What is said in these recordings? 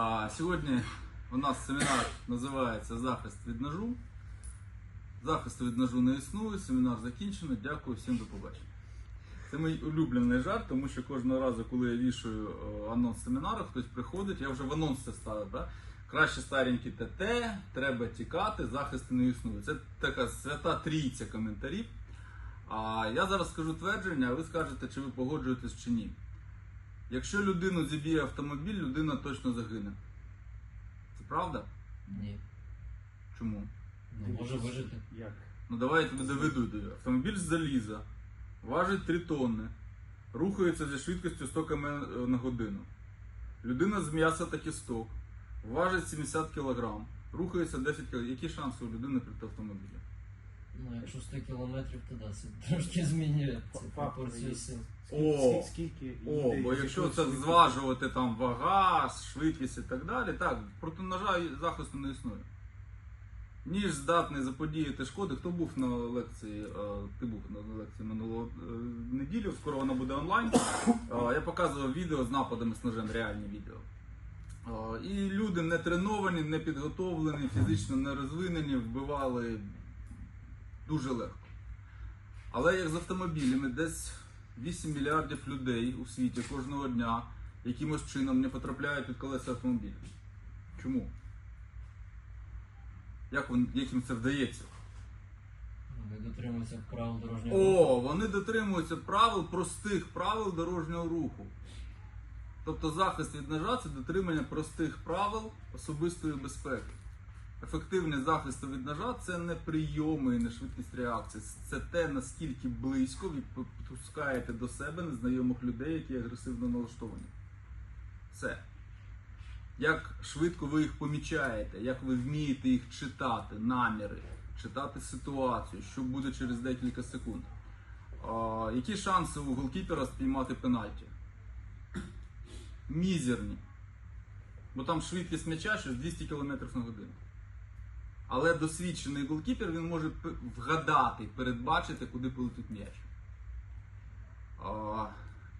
А сьогодні у нас семінар називається Захист від ножу. Захисту від ножу не існує, семінар закінчено. Дякую всім до побачення. Це мій улюблений жарт, тому що кожного разу, коли я вішаю е, анонс семінару, хтось приходить, я вже в анонс це ставив. Да? Краще старенький ТТ, треба тікати, захисту не існує. Це така свята трійця коментарів. А я зараз скажу твердження, а ви скажете, чи ви погоджуєтесь чи ні. Якщо людину зіб'є автомобіль, людина точно загине. Це правда? Ні. Чому? Не може вижити. Як? Ну давайте його. Автомобіль з заліза, важить 3 тонни, рухається зі швидкістю 100 км на годину. Людина з м'яса та кісток, важить 70 кг, рухається 10 кг. Які шанси у людини проти автомобіля? Ну, якщо 100 кілометрів, то да, це трошки змінює ці Фактор пропорції сил. О! Скільки О, людей бо якщо це зважувати там вага, швидкість і так далі, так, проти ножа захисту не існує. Ніж здатний заподіяти шкоди. Хто був на лекції? Ти був на лекції минулого е, неділю, скоро вона буде онлайн. Я показував відео з нападами з ножем, реальні відео. І люди не треновані, не підготовлені, фізично не розвинені, вбивали дуже легко. Але як з автомобілями, десь 8 мільярдів людей у світі кожного дня якимось чином не потрапляють під колеса автомобіля. Чому? Як, вон- як їм це вдається? Не дотримуються правил дорожнього руху. О, вони дотримуються правил, простих правил дорожнього руху. Тобто захист від ножа це дотримання простих правил особистої безпеки. Ефективний захист від ножа це не прийоми і не швидкість реакції. Це те, наскільки близько ви підпускаєте до себе незнайомих людей, які агресивно налаштовані. Все. Як швидко ви їх помічаєте, як ви вмієте їх читати, наміри, читати ситуацію, що буде через декілька секунд. А, які шанси у голкіпера спіймати пенальті? Мізерні. Бо там швидкість м'яча щось 200 км на годину. Але досвідчений голкіпер він може вгадати, передбачити, куди полетить м'яч.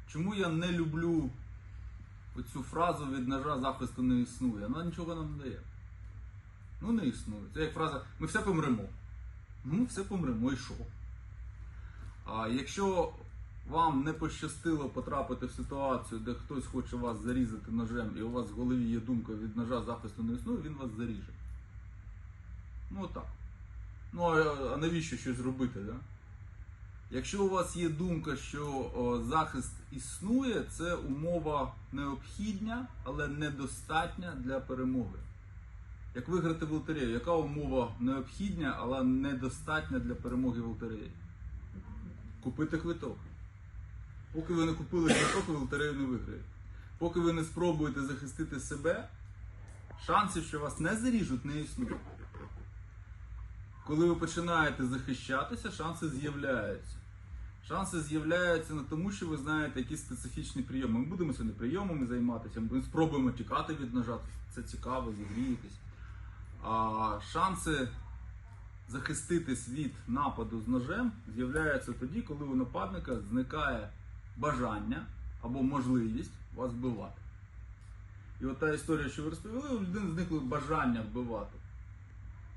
Чому я не люблю оцю фразу від ножа захисту не існує? Вона нічого нам не дає. Ну не існує. Це як фраза ми все помремо. Ну, все помремо і що? А якщо вам не пощастило потрапити в ситуацію, де хтось хоче вас зарізати ножем, і у вас в голові є думка від ножа захисту не існує, він вас заріже. Ну отак. Ну а, навіщо щось робити, да? Якщо у вас є думка, що о, захист існує, це умова необхідня, але недостатня для перемоги. Як виграти в лотерею, яка умова необхідня, але недостатня для перемоги в лотереї? Купити квиток. Поки ви не купили квиток, ви лотерею не виграєте. Поки ви не спробуєте захистити себе, шансів, що вас не заріжуть, не існує. Коли ви починаєте захищатися, шанси з'являються. Шанси з'являються не тому, що ви знаєте якісь специфічні прийоми. Ми будемо сьогодні прийомами займатися, ми спробуємо тікати від ножа, це цікаво, зігрієтесь. А шанси захиститись від нападу з ножем з'являються тоді, коли у нападника зникає бажання або можливість вас вбивати. І от та історія, що ви розповіли, у людини зникло бажання вбивати.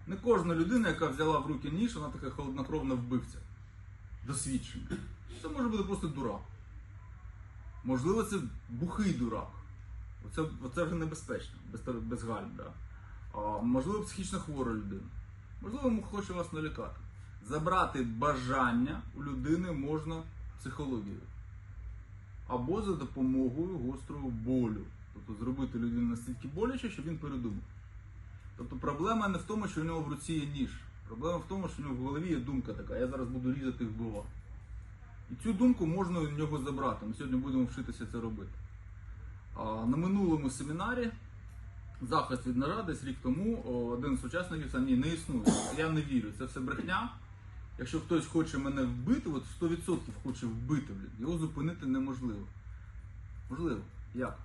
Не кожна людина, яка взяла в руки ніж, вона така холоднокровна вбивця. Досвідчена. Це може бути просто дурак. Можливо, це бухий дурак. Оце, оце вже небезпечно, без, без гальм. Да? А, можливо, психічно хвора людина. Можливо, йому хоче вас налякати. Забрати бажання у людини можна психологією. Або за допомогою гострого болю. Тобто зробити людину настільки боляче, щоб він передумав. Проблема не в тому, що у нього в руці є ніж. Проблема в тому, що у нього в голові є думка така, я зараз буду різати і вбивати. І цю думку можна у нього забрати. Ми сьогодні будемо вчитися це робити. А, на минулому семінарі захист від ножа десь рік тому один з учасників сказав, ні, не існує. Я не вірю, це все брехня. Якщо хтось хоче мене вбити, от 100% хоче вбити, блін, його зупинити неможливо. Можливо. Як?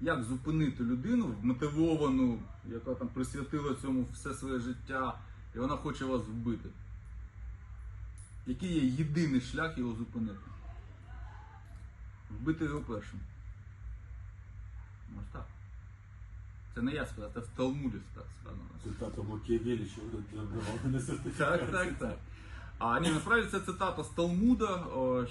Як зупинити людину вмотивовану, яка там присвятила цьому все своє життя, і вона хоче вас вбити? Який є єдиний шлях його зупинити? Вбити його першим. Може так. Це не я сказав, це в Талмуді сказано. Цитата Макіавелі, що не сертифікат. Так, так, так. А ні, насправді це цитата з Талмуда,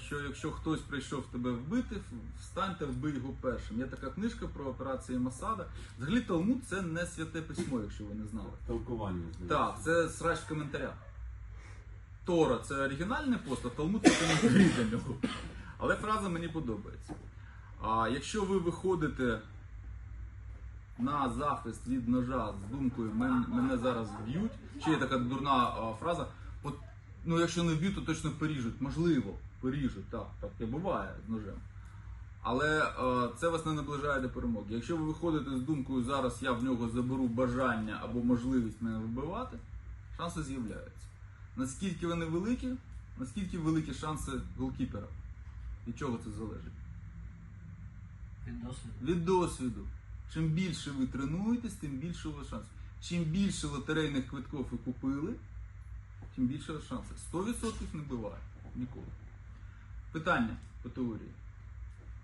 що якщо хтось прийшов тебе вбити, встаньте, вбий його першим. Є така книжка про операції Масада. Взагалі Талмуд це не святе письмо, якщо ви не знали. Толкування. Так, це срач в коментарях. Тора це оригінальний пост, а Талмуд це коментарі для нього. Але фраза мені подобається. А якщо ви виходите на захист від ножа з думкою мене зараз вб'ють, ще є така дурна фраза. Ну якщо не вб'ють, то точно поріжуть. Можливо, поріжуть, так, так і буває з ножем. Але е, це вас не наближає до перемоги. Якщо ви виходите з думкою, зараз я в нього заберу бажання або можливість мене вбивати, шанси з'являються. Наскільки вони великі, наскільки великі шанси голкіпера? Від чого це залежить? Від досвіду. Від досвіду. Чим більше ви тренуєтесь, тим більше у вас шансів. Чим більше лотерейних квитків ви купили, тим більше шанси. 100% не буває. Ніколи. Питання по теорії.